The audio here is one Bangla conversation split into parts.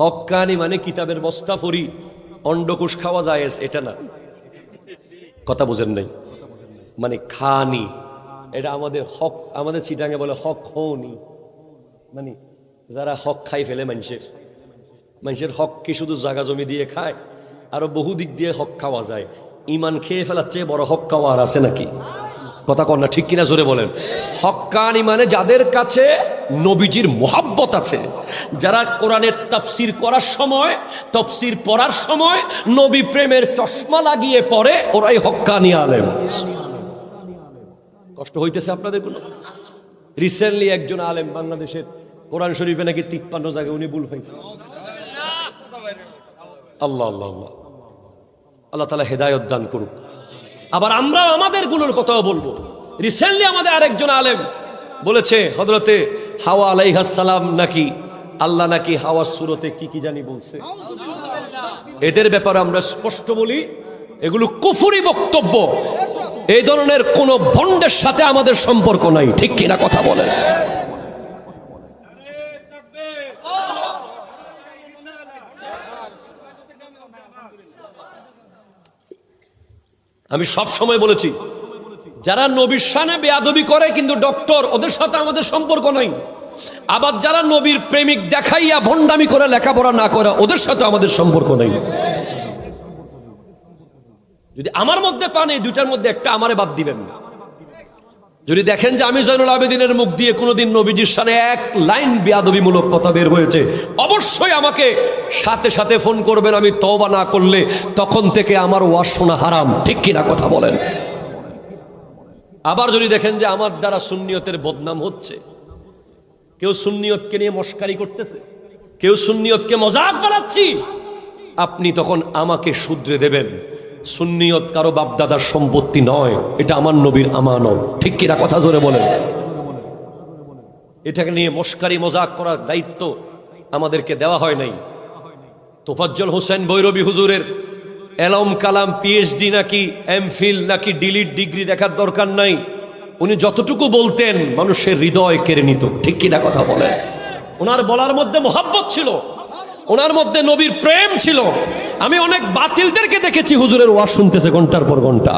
হক্কানি মানে কিতাবের বস্তা ফরি অন্ডকুশ খাওয়া যায়, এটা না। কথা বোঝেন নাই? মানে খানি, এটা আমাদের হক, আমাদের চিটাঙ্গে বলে হক হনি মানে যারা হক খাই ফেলে মানুষের। মানুষের হক কি শুধু জাগা জমি দিয়ে খায়? আরও বহু দিক দিয়ে হক খাওয়া যায়। ইমান খেয়ে ফেলার চেয়ে বড় হক খাওয়া আর আছে নাকি? কথা কর না, ঠিক কিনা জোরে বলেন? হক্কানি মানে যাদের কাছে নবীজির মোহাব্বত আছে। যারা কোরআনের তাফসির করার সময়, তফসির পড়ার সময় নবী প্রেমের চশমা লাগিয়ে পড়ে, ওরাই হক্কানি আলেম। কষ্ট হইতেছে আপনাদের কোনো? রিসেন্টলি একজন আলেম বাংলাদেশের কোরআন শরীফে নাকি তিপ্পান্ন জায়গায় উনি ভুল পাইছে আল্লাহ আল্লাহ আল্লাহ। আল্লাহ তালা হেদায়ত দান করুক। আবার আমরা আমাদেরগুলোর কথাও বলব। রিসেন্টলি আমাদের আরেকজন আলেম বলেছে হজরতে হাওয়া আলাইহাসালাম নাকি? আল্লাহ নাকি হাওয়ার সুরতে কি কি জানি বলছে। এদের ব্যাপারে আমরা স্পষ্ট বলি, এগুলো কুফুরি বক্তব্য। এই ধরনের কোন ভণ্ডের সাথে আমাদের সম্পর্ক নাই, ঠিক কিনা কথা বলেন। আমি সব সময় বলেছি যারা নবীর সানে বেয়াদবি করে, কিন্তু ডক্টর, ওদের সাথে আমাদের সম্পর্ক নাই। আবার যারা নবীর প্রেমিক দেখাইয়া ভণ্ডামি করে, লেখাপড়া না করে, ওদের সাথে আমাদের সম্পর্ক নাই। যদি আমার মধ্যে পান, এই দুইটার মধ্যে একটা আমারে বাদ দিবেন। যদি দেখেন যে আমি জয়নুল আবেদিনের মুখ দিয়ে কোনোদিন নবীজির সাথে এক লাইন বেয়াদবিমূলক কথা বের হয়েছে, অবশ্যই আমাকে সাথে সাথে ফোন করবেন। আমি তওবা না করলে তখন থেকে আমার ওয়াজ শোনা হারাম। ঠিক কিনা কথা বলেন? আবার যদি দেখেন যে আমার দ্বারা সুন্নিয়তের বদনাম হচ্ছে, কেউ সুন্নিয়তকে নিয়ে মস্কারি করতেছে, কেউ সুন্নিয়তকে মজাক বানাচ্ছি, আপনি তখন আমাকে শুধরে দেবেন, সুন্নিয়ত কারও বাপদাদার সম্পত্তি নয়, এটা আমার নবীর আমানত। ঠিক কিনা কথা জোরে বলেন? এটাকে নিয়ে মস্কারি মজাক করার দায়িত্ব আমাদেরকে দেওয়া হয় নাই। তোফাজ্জল হোসেন বৈরবী হুজুরের এলম কালাম পিএইচডি নাকি এমফিল নাকি ডিলিট ডিগ্রি দেখার দরকার নাই। উনি যতটুকু বলতেন, মানুষের হৃদয় কেড়ে নিত। ঠিক কিনা কথা বলেন? ওনার বলার মধ্যে মোহাব্বত ছিল। ওনার মধ্যে নবীর প্রেম ছিল। আমি অনেক বাতিলদেরকে দেখেছি, হুজুরের ওয়াজ শুনতেছে ঘণ্টার পর ঘণ্টা।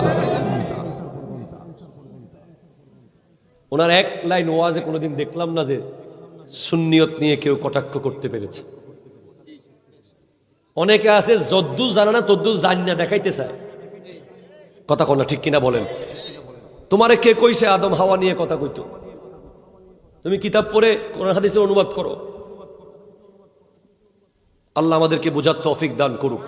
ওনার এক লাইন ওয়াজে কোনোদিন দেখলাম না যে সুন্নিয়ত নিয়ে কেউ কটাক্ষ করতে পেরেছে। অনেকে আছে যদ্দু জানে না তদ্দু জানি না, দেখাইতে চায়। কথা কনা ঠিক কিনা বলেন? তোমারে কে কইছে আদম হাওয়া নিয়ে কথা কইত? তুমি কিতাব পড়ে কোন হাদিসের অনুবাদ করো। আল্লাহ আমাদেরকে বোঝার তৌফিক দান করুক।